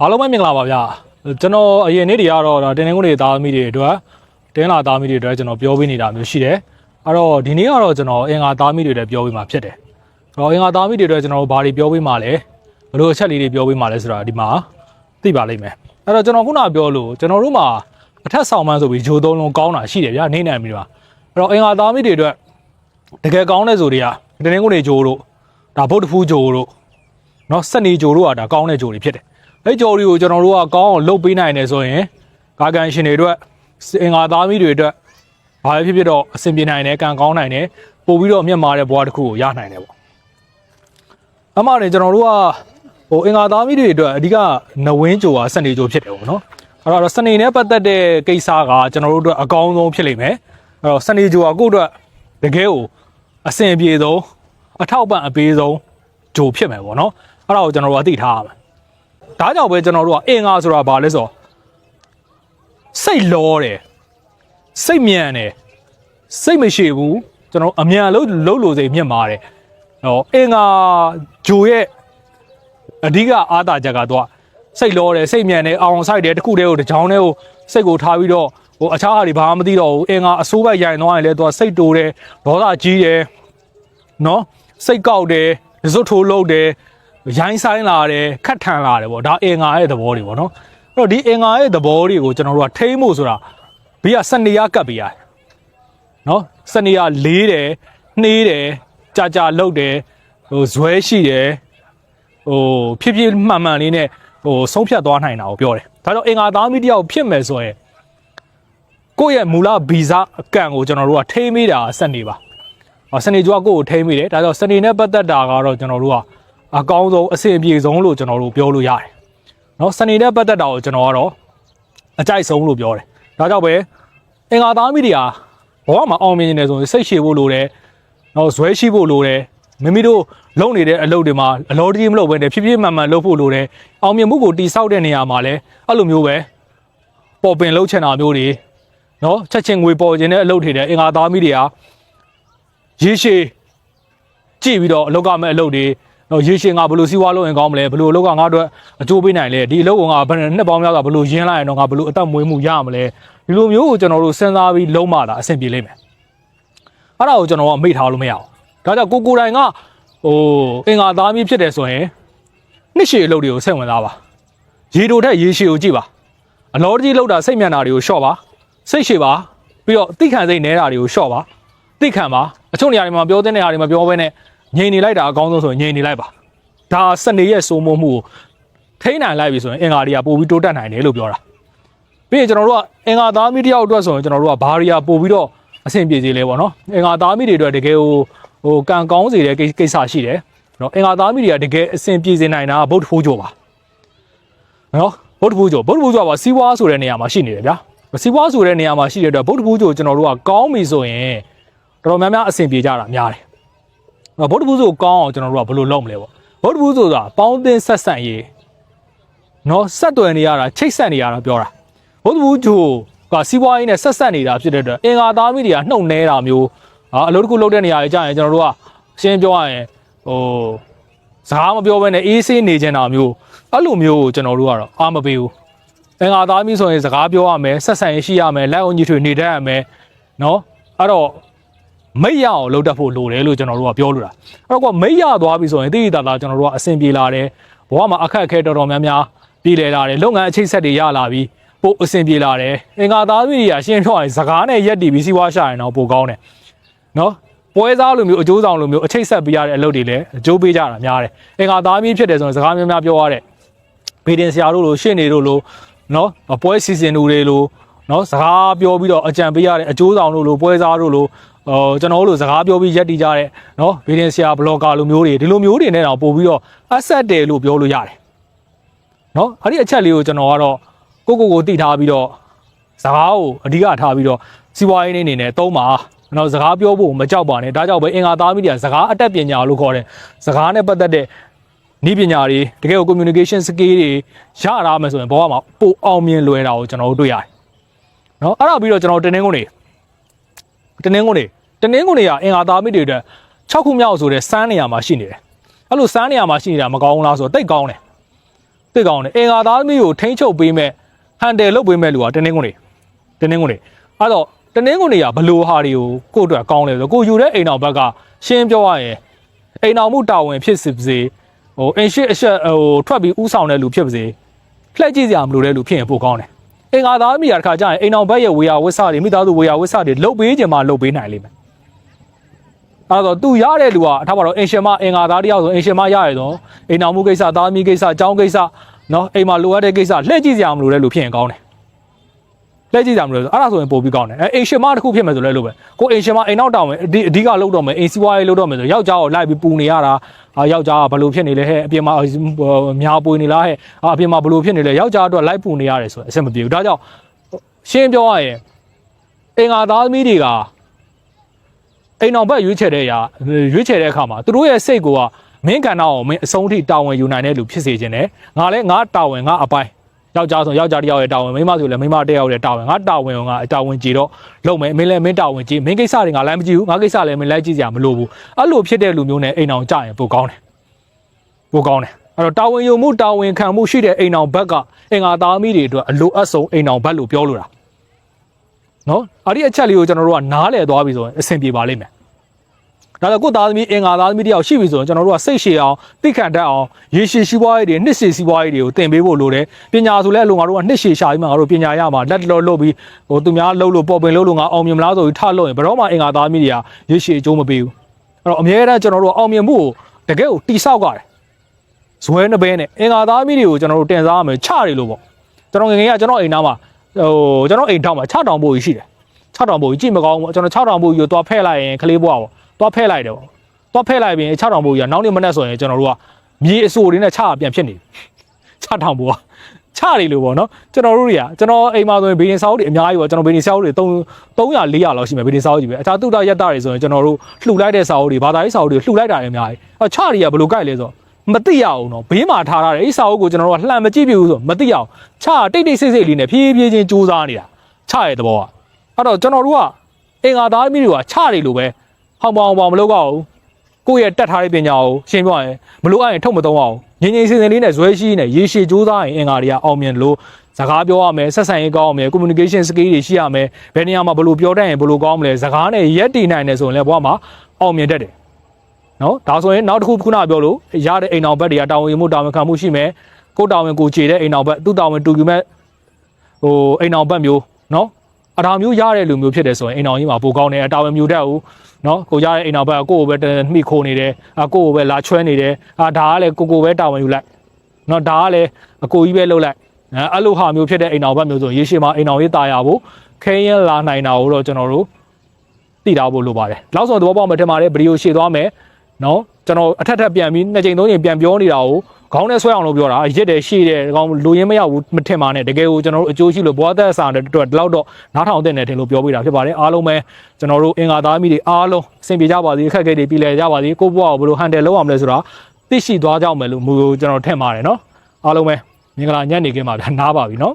အားလုံးပဲမင်္ဂလာပါဗျာကျွန်တော်အရင်နေ့တွေကတော့ဒါတင်းတင်းကုန်းတွေသားသမီးတွေအတွက်တင်းလာသားသမီးတွေအတွက်ကျွန်တော်ပြောပေးနေတာမျိုးရှိတယ်အဲ့တော့ဒီနေ့ကတော့ကျွန်တော်အင်္ဂါသားသမီးတွေအတွက်ပြောပေးမှာဖြစ်တယ်အဲ့တော့အင်္ဂါသားသမီးတွေအတွက်ကျွန်တော်ဘာတွေပြောပေးမှာလဲဘယ်လိုအချက်လေးတွေပြောပေးမှာလဲဆိုတာဒီမှာသိပါလိမ့်မယ်အဲ့တော့ကျွန်တော်ခုနကပြောလို့ကျွန်တော်တို့မှာအထက်ဆောင်မှန်းဆိုပြီးဂျိုသုံးလုံးကောင်းတာရှိတယ်ဗျာနေနိုင်ပြီပါအဲ့တော့အင်္ဂါသားသမီးတွေအတွက်တကယ်ကောင်းတဲ့ဆိုတွေကတင်းတင်းကုန်းတွေဂျိုတို့ ဒါဗုဒ္ဓဖူးဂျိုတို့နော်စနေဂျိုတို့ကဒါကောင်းတဲ့ဂျိုတွေဖြစ်တယ်အဲ့ကြော်တွေကိုကျွန်တော်တို့ကကောင်းအောင်လုပ်ပေးနိုင်တယ်ဆိုရင်ကာကန်ရှင်တွေအတွက်အင်္ဂါသားမီးတွေအတွက်ဘာပဲဖြစ်ဖြစ်တော့အဆင်ပြေနိုင်တယ်ကံကောင်းနိုင်တယ်ပို့ပြီးတော့အမျက်မာတဲ့ဘဝတစ်ခုကိုရနိုင်တယ်ပေါ့အမှန်တယ်ကျွန်တော်တို့ကဟိုအင်္ဂါသားမီးတွေအတွက်အဓိကနဝင်းကြိုကစနေကြိုဖြစ်တယ်ပေါ့နော်အဲ့တော့စနေနဲ့ပတ်သက်တဲ့ကိစ္စကကျွန်တော်တို့အတွက်အကောင်းဆုံးဖြစ်လိမ့်မယ်အဲ့တော့စနေကြိုကကိုယ့်အတွက်တကယ်ကိုအဆင်ပြေဆုံး အထောက်ပံ့အပေးဆုံးဂျိုဖြစ်မယ်ပေါ့နော်အဲ့ဒါကိုကျွန်တော်တို့ကသိထားရမယ်ဒါကြောင့်ပဲကျွန်တော်တို့ကအင်္ဂါဆိုတာဘာလဲဆိုတော့စိတ်လောတယ်စိတ်မြန်တယ်စိတ်မရှိဘူးကျွန်တော်အမြန်လို့လှုပ်လို့စိတ်မြင့်မာတယ်ဟောအင်္ဂါဂျိုရဲ့အဓိကအားသာချက်ကတော့စိတ်လောတယ်စိတ်မြန်တယ်အောင်ဆိုင်တယ်တခုတည်းကိုတစ်ချောင်းတည်းကိုစိတ်ကိုထားပြီးတော့ဟိုအခြားဟာတွေဘာမှမသိတော့ဘူးအင်္ဂါအစိုးဘက်ရိုင်သွားရင်လည်းသူကစိတ်တိုးတယ်ဒေါသကြီးတယ်နော် စိတ်ကောက်တယ်ဇွတ်ထိုးလုံးတယ်ရိုင်းဆိုင်လာတယ်ခတ်ထန်လာတယ်ပေါ့ဒါအင်္ဂါရဲ့သဘောတွေပေါ့နော်အဲ့တော့ဒီအင်္ဂါရဲ့သဘောတွေကိုကျွန်တော်တို့ကထိမ့်ဖို့ဆိုတာဘေးကစနေရကပ်ပေးရတယ်နော်စနေရလေးတယ်နှေးတယ်ကြာကြာလှုပ်တယ်ဟိုဇွဲရှိတယ်ဟိုဖြစ်ဖြစ်မှန်မှန်လေးနဲ့ဟိုဆုံးဖြတ်သွားနိုင်တာကိုပြောတယ်ဒါကြောင့်အင်္ဂါသားမီတယောက်ဖြစ်မယ်ဆိုရင်ကိုယ့်ရဲ့မူလဗီဇအကန့်ကိုကျွန်တော်တို့ကထိမ့်မိတာစနေပါဟော စနေကျွားကိုယ်ကိုထိမ့်မိတယ်ဒါကြောင့်စနေနဲ့ပတ်သက်တာကတော့ကျွန်တော်တို့ကအကောင်းဆုံးအဆင်ပြေဆုံးလို့ကျွန်တော်တို့ပြောလို့ရတယ်နော်စနေနဲ့ပတ်သက်တာကိုကျွန်တော်ကတော့အကြိုက်ဆုံးလို့ပြောတယ်ဒါကြောင့်ပဲအင်္ဂါသားမိတွေဟာဘဝမှာအောင်မြင်နေတယ်ဆိုရင်စိတ်ရှည်ဖို့လိုတယ်နော်ဇွဲရှိဖို့လိုတယ်မိမိတို့လုပ်နေတဲ့အလုပ်တွေမှာအလောတကြီးမလုပ်ဘဲနဲ့ဖြည်းဖြည်းမှန်မှန်လုပ်ဖို့လိုတယ်အောင်မြင်မှုကိုတိဆောက်တဲ့နေရာမှာလည်းအဲ့လိုမျိုးပဲပေါ်ပင်လှုပ်ချင်တာမျိုးတွေနော်ချက်ချင်းငွေပေါ်ခြင်းတဲ့အလုပ်တွေတဲ့အင်္ဂါသားမိတွေဟာ ရေရှည်ကြည့်ပြီးတော့အလုပ်ကမဲ့အလုပ်တွေတော့ရေရှည်ငါဘယ်လိုစီးပွားလုပ်ရင်ကောင်းမလဲဘယ်လိုအလုပ်ကငါတို့အကျိုးပေးနိုင်လဲဒီအလုပ်ကငါဘယ်နှစ်ပေါင်းများစွာဘယ်လိုရင်းလိုက်ရင်တော့ငါဘယ်လိုအသက်မွေးမှုရမလဲဒီလိုမျိုးကိုကျွန်တော်တို့စဉ်းစားပြီးလုံးမတာအဆင်ပြေလိမ့်မယ်အဲ့ဒါကိုကျွန်တော်ကမိထားလို့မရဘူးဒါကြောင့်ကိုကိုတိုင်ကဟိုအင်္ဂါသားမျိုးဖြစ်တယ်ဆိုရင်နှစ်ရှည်အလုပ်တွေကိုစိတ်ဝင်စားပါရေတိုထက်ရေရှည်ကိုကြည့်ပါအလောတကြီးလောက်တာစိတ်မြန်တာတွေကိုရှော့ပါစိတ်ရှည်ပါပြီးတော့တိခံစိတ်နဲတာတွေကိုရှော့ပါ တိခံပါအချို့နေရာတွေမှာပြောတဲ့နေရာတွေမှာပြောဘဲနဲ့ငြိမ်နေလိုက်တာအကောင်းဆုံးဆိုရင်ငြိမ်နေလိုက်ပါဒါစနေရဲ့စိုးမိုးမှုကိုထိန်းနိုင်လိုက်ပြီဆိုရင်အင်္ဂါတွေကပို့ပြီးတိုးတက်နိုင်တယ်လို့ပြောတာပြီးရင်ကျွန်တော်တို့ကအင်္ဂါသားမိတယောက်အတွက်ဆိုရင်ကျွန်တော်တို့ကဘာတွေကပို့ပြီးတော့အဆင်ပြေစေလဲပေါ့နော်အင်္ဂါသားမိတွေအတွက်တကယ်ဟိုဟိုကံကောင်းစေတဲ့ကိစ္စရှိတယ်နော်အင်္ဂါသားမိတွေကတကယ်အဆင်ပြေစေနိုင်တာကဗုဒ္ဓဖိုးကြောပါနော်ဗုဒ္ဓဖိုးကြောဗုဒ္ဓဖိုးကြောကစီးပွားဆိုတဲ့နေရာမှာရှိနေတယ်ဗျာစီးပွားဆိုတဲ့နေရာမှာရှိတဲ့အတွက်ဗုဒ္ဓဖိုးကြောကျွန်တော်တို့ကကောင်းပြီဆိုရင် တော်တော်များများအဆင်ပြေကြတာများတယ်ဗုဒ္ဓဘုဆိုကောင်းအောင်ကျွန်တော်တို့ကဘယ်လိုလုပ်မလဲပေါ့ဗုဒ္ဓဘုဆိုတာပေါင်းသင်းဆက်ဆံရေးနော်ဆက်သွယ်နေရတာချိတ်ဆက်နေရတာပြောတာဗုဒ္ဓဘုဂျိုကစီးပွားရေးနဲ့ဆက်ဆက်နေတာဖြစ်တဲ့အတွက်အင်္ဂါသားမိတွေကနှုတ်နေတာမျိုးဟာအလုပ်တစ်ခုလုပ်တဲ့နေရာကြီးကြာရင်ကျွန်တော်တို့ကရှင်းပြောရရင်ဟိုစကားမပြောဘဲနဲ့အေးဆေးနေကြတာမျိုးအဲ့လိုမျိုးကိုကျွန်တော်တို့ကတော့အားမပေးဘူးအင်္ဂါသားမိဆိုရင်စကားပြောရမယ်ဆက်ဆံရေးရှိရမယ်လက်အောင်ကြီးထွေနေတတ်ရမယ်နော်အဲ့တော့ မိတ်ရအောင်လုပ်တတ်ဖို့လိုတယ်လို့ကျွန်တော်တို့ကပြောလို့တာအဲ့တော့ကမိတ်ရသွားပြီဆိုရင်တိတိတသားကျွန်တော်တို့ကအဆင်ပြေလာတယ်ဘဝမှာအခက်အခဲတော်တော်များများပြည်လည်လာတယ်လုပ်ငန်းအခြေဆက်တွေရလာပြီးပို့အဆင်ပြေလာတယ်အင်္ဂါသားတွေရရှင်းပြောရင်စကားနဲ့ရက်တည်ပြီးစီးပွားရှာရင်တော့ပိုကောင်းတယ်နော်ပွဲစားလိုမျိုးအကျိုးဆောင်လိုမျိုးအခြေဆက်ပေးရတဲ့အလုပ်တွေလည်းအကျိုးပေးကြတာများတယ်အင်္ဂါသားမျိုးဖြစ်တယ်ဆိုရင်စကားများများပြောရတဲ့ဗီဒင်ဆရာတို့လိုရှင်းနေတို့လိုနော်ပွဲစီစဉ်သူတွေလိုနော်စကားပြောပြီးတော့အကြံပေးရတဲ့အကျိုးဆောင်တို့လိုပွဲစားတို့လို ဟိုကျွန်တော်တို့စကားပြောပြီးရက်တီကြတဲ့เนาะဗီဒီယိုဆရာဘလော့ကာလိုမျိုးတွေဒီလိုမျိုးတွေနဲ့တော့ပို့ပြီးတော့ asset တယ်လို့ပြောလို့ရတယ်เนาะအဲ့ဒီအချက်လေးကိုကျွန်တော်ကတော့ကိုကိုကိုတိထားပြီးတော့စကားကိုအဓိကထားပြီးတော့စီးပွားရေးအနေနဲ့သုံးပါကျွန်တော်စကားပြောဖို့မကြောက်ပါနဲ့ဒါကြောင့်ပဲအင်္ဂါသားမီဒီယာစကားအတက်ပညာလို့ခေါ်တယ်စကားနဲ့ပတ်သက်တဲ့ဤပညာတွေတကယ်ကို communication skill တွေရတာမယ်ဆိုရင်ဘဝမှာပိုအောင်မြင်လွယ်တာကိုကျွန်တော်တို့တွေ့ရတယ်เนาะအဲ့ဒါပြီးတော့ကျွန်တော်တင်းတင်းကုန်နေ တနင်္ဂနွေ တနင်္ဂနွေကအင်္ဂါသားမိတွေအတွက်6ခုမြောက်ဆိုတဲ့စမ်းနေရာမှာရှိနေတယ်အဲ့လိုစမ်းနေရမှာရှိနေတာမကောင်းဘူးလားဆိုတော့တိတ်ကောင်းတယ်တိတ်ကောင်းတယ်အင်္ဂါသားသမီးကိုထိန်းချုပ်ပေးမဲ့ဟန်တယ်လုပ်ပေးမဲ့လူကတင်းတင်းကုန်နေတင်းတင်းကုန်နေအဲ့တော့တင်းတင်းကုန်နေကဘလို့ဟာတွေကိုကိုယ့်အတွက်ကောင်းလဲဆိုတော့ကိုယူတဲ့အိမ်တော်ဘက်ကရှင်းပြောရရင်အိမ်တော်မှုတာဝန်ဖြစ်စေပါစေဟိုအင်ရှိအဆက်ဟိုထွက်ပြီးဥဆောင်တဲ့လူဖြစ်ပါစေလှည့်ကြည့်စရာမလိုတဲ့လူဖြစ်ရင်ပိုကောင်းတယ်အင်္ဂါသားသမီးကတစ်ခါကျရင်အိမ်တော်ဘက်ရဲ့ဝေယဝစ်စတွေမိသားစုဝေယဝစ်စတွေလုတ်ပေးခြင်းမှာလုတ်ပေးနိုင်လိမ့်မယ် အဲ့တော့သူရတဲ့လူကအထားပါတော့အင်ရှင်မအင်္ဂါသားတယောက်ဆိုအင်ရှင်မရရတော့အိမ်တော်မှုကိစ္စသားသမီးကိစ္စအကြောင်းကိစ္စနော်အိမ်မှာလိုအပ်တဲ့ကိစ္စလှည့်ကြည့်စရာမလိုတဲ့လူဖြစ်ရင်ကောင်းတယ်လှည့်ကြည့်စရာမလိုဆိုအဲ့ဒါဆိုရင်ပိုပြီးကောင်းတယ်အဲအိမ်ရှင်မတစ်ခုဖြစ်မယ်ဆိုလဲလို့ပဲကိုအိမ်ရှင်မအိမ်နောက်တောင်မယ်အဓိအဓိကလောက်တော့မယ်အိမ်စီးပွားရေးလောက်တော့မယ်ဆိုယောက်ျားကိုလိုက်ပြီးပူနေရတာအာယောက်ျားကဘလို့ဖြစ်နေလဲဟဲ့အပြင်မှာများပွေနေလားဟဲ့အာအပြင်မှာဘလို့ဖြစ်နေလဲယောက်ျားအတွက်လိုက်ပူနေရတယ်ဆိုရင်အဆင်မပြေဘူးဒါကြောင့်ရှင်းပြောရရင်အင်္ဂါသားသမီးတွေက အိမ်အောင်ဘက်ရွေးချယ်တဲ့အရာရွေးချယ်တဲ့အခါမှာသူတို့ရဲ့စိတ်ကိုကမင်းကဏ္ဍအောင်မင်းအဆုံးထိတာဝန်ယူနိုင်တဲ့လူဖြစ်စေခြင်းနဲ့ငါလည်းငါတာဝန်ငါအပိုင်းယောက်ျားဆိုယောက်ျားတစ်ယောက်ရဲ့တာဝန်မိန်းမဆိုလည်းမိန်းမတစ်ယောက်ရဲ့တာဝန်ငါတာဝန်ကငါတာဝန်ကြည့်တော့လုပ်မယ်မင်းလည်းမင်းတာဝန်ကြည့်မင်းကိစ္စတွေငါလည်းမကြည့်ဘူးငါကိစ္စလည်းမင်းလိုက်ကြည့်စရာမလိုဘူးအဲ့လိုဖြစ်တဲ့လူမျိုးနဲ့အိမ်အောင်ကြရင်ပိုကောင်းတယ်ပိုကောင်းတယ်အဲ့တော့တာဝန်ယူမှုတာဝန်ခံမှုရှိတဲ့အိမ်အောင်ဘက်ကအင်္ဂါသားမိတွေအတွက်အလိုအပ်ဆုံးအိမ်အောင်ဘက်လို့ပြောလို့တာ နော်အဲ့ဒီအချက်လေးကိုကျွန်တော်တို့ကနားလည်သွားပြီဆိုရင်အဆင်ပြေပါလိမ့်မယ်ဒါတော့ကိုယ့်သားသမီးအင်္ဂါသားသမီးတယောက်ရှိပြီဆိုရင်ကျွန်တော်တို့ကစိတ်ရှည်အောင်သိခံတတ်အောင်ရေရှည်ရှိပွားရေးတွေနှစ်ရှည်ရှိပွားရေးတွေကိုသင်ပေးဖို့လိုတယ်ပညာဆိုလဲအလိုငါတို့ကနှစ်ရှည်ရှာပြီးမှငါတို့ပညာရမှာလက်တော်လုပ်ပြီးဟိုသူများလှုပ်လို့ပေါ်ပင်လှုပ်လို့ငါအောင်မြင်မလားဆိုပြီးထလို့ရင်ဘယ်တော့မှအင်္ဂါသားသမီးတွေကရေရှည်အကျိုးမပေးဘူးအဲ့တော့အမြဲတမ်းကျွန်တော်တို့အောင်မြင်မှုကိုတကယ်ကိုတိဆောက်ရတယ်ဇွဲနှပဲနဲ့အင်္ဂါသားသမီးတွေကိုကျွန်တော်တို့တင်စားရမယ်ချတယ်လို့ပေါ့ကျွန်တော်ငယ်ငယ်ကကျွန်တော်အိမ်သားမှာ ဟိုကျွန်တော်အိမ်ထောက်မှာ6တောင်ပို့ကြီးရှိတယ်6တောင်ပို့ကြီးကြည့်မကောင်းဘူးကျွန်တော်6တောင်ပို့ကြီးကိုသွားဖဲ့လိုက်ရင်ကလေးဘွားပေါ့သွားဖဲ့လိုက်တယ်ပေါ့တော့ဖဲ့လိုက်ပြီး6တောင်ပိုးကြီးကနောက်နေ့မနေ့ဆိုရင်ကျွန်တော်တို့ကမြေအစိုးလေးနဲ့ချပြန်ဖြစ်နေပြီ6တောင်ပိုးကချနေလို့ပေါ့နော်ကျွန်တော်တို့တွေကကျွန်တော်အိမ်မှာဆိုရင်ဘေးရင်ဆောက်တွေအများကြီးပေါ့ကျွန်တော်ဘေးရင်ဆောက်တွေ3 300 400လောက်ရှိမယ်ဘေးရင်ဆောက်ကြီးပဲအခြားတုတရက်တာတွေဆိုရင်ကျွန်တော်တို့လှူလိုက်တဲ့ဆောက်တွေဘာသာရေးဆောက်တွေလှူလိုက်တာတွေအများကြီးအဲချတွေကဘယ်လိုကြိုက်လဲဆိုတော့ မသိရအောင်တော့ဘေးမှာထားထားတယ်အဲ့ဆောက်ကိုကျွန်တော်တို့ကလှမ်းမကြည့်ပြဘူးဆိုမသိရအောင်ချတိတ်တိတ်ဆိတ်ဆိတ်လေးနဲ့ဖြည်းဖြည်းချင်းစူးစမ်းနေတာချရဲ့သဘောကအဲ့တော့ကျွန်တော်တို့ကအင်္ဂါသားမိတွေကချတွေလိုပဲဟောင်းပေါင်းပေါင်းမလုပ်တော့ဘူးကိုယ့်ရဲ့တက်ထားတဲ့ပညာကိုရှင်းပြရင်မလို့အရင်ထုတ်မသုံးအောင်ငင်းငင်းစင်စင်လေးနဲ့ဇွဲရှိနဲ့ရေရှည်ကြိုးစားရင်အင်္ဂါတွေကအောင်မြင်လို့စကားပြောရမယ်ဆက်ဆံရေးကောင်းရမယ် communication skill တွေရှိရမယ်ဘယ်နေရာမှာဘယ်လိုပြောတတ်ရင်ဘယ်လိုကောင်းမလဲစကားနဲ့ရက်တည်နိုင်တယ်ဆိုရင်လည်းဘဝမှာအောင်မြင်တတ်တယ် နော်ဒါဆိုရင်နောက်တစ်ခုခုနပြောလို့ရတဲ့အိမ်အောင်ဘက်တွေကတာဝန်ယူမှုတာဝန်ခံမှုရှိမယ်ကိုယ်တာဝန်ကိုခြေတဲ့အိမ်အောင်ဘက်သူ့တာဝန်တူယူမဲ့ဟိုအိမ်အောင်ဘက်မျိုးနော်အထာမျိုးရတဲ့လူမျိုးဖြစ်တယ်ဆိုရင်အိမ်အောင်ကြီးမှာပိုကောင်းတယ်အတာဝန်မျိုးတတ်ဘူး နော်ကိုရတဲ့အိမ်နောက်ဘက်ကကိုယ့်ကိုပဲမှီခိုနေတယ်အာကိုယ့်ကိုပဲလာချွဲနေတယ်အာဒါကလည်းကိုကိုပဲတာဝန်ယူလိုက်နော်ဒါကလည်းအကိုကြီးပဲလှုပ်လိုက်အဲအဲ့လိုဟာမျိုးဖြစ်တဲ့အိမ်နောက်ဘက်မျိုးဆိုရေရှည်မှာအိမ်နောက်ရေးตายရဖို့ခဲရင်လာနိုင်တာကိုတော့ကျွန်တော်တို့သိထားဖို့လိုပါတယ်လောက်ဆိုသဘောပေါက်မှထင်ပါတယ်ဗီဒီယိုရှေ့သွားမယ် နော်ကျွန်တော်အထက်ထပ်ပြန်ပြီးနှစ်ချိန်သုံးချိန်ပြန်ပြောနေတာကိုခေါင်းနဲ့ဆွဲအောင်လို့ပြောတာရစ်တယ်ရှေ့တယ်ဒီကောင်လူရင်းမရဘူးမထင်ပါနဲ့တကယ်ကိုကျွန်တော်တို့အကျိုးရှိလို့ဘွားသက်စာတဲ့အတွက်ဒီလောက်တော့နားထောင်တဲ့နေတယ်လို့ပြောပြတာဖြစ်ပါတယ်အားလုံးပဲကျွန်တော်တို့အင်္ဂါသားမိတွေအားလုံးအဆင်ပြေကြပါစေအခက်အခဲတွေပြည်လည်ကြပါစေကိုယ့်ဘဝကိုဘယ်လိုဟန်တယ်လုပ်အောင်လဲဆိုတာသိရှိသွားကြမယ်လို့မူကျွန်တော်ထင်ပါတယ်နော်အားလုံးပဲမင်္ဂလာညနေခင်းပါဗျာနားပါပြီနော်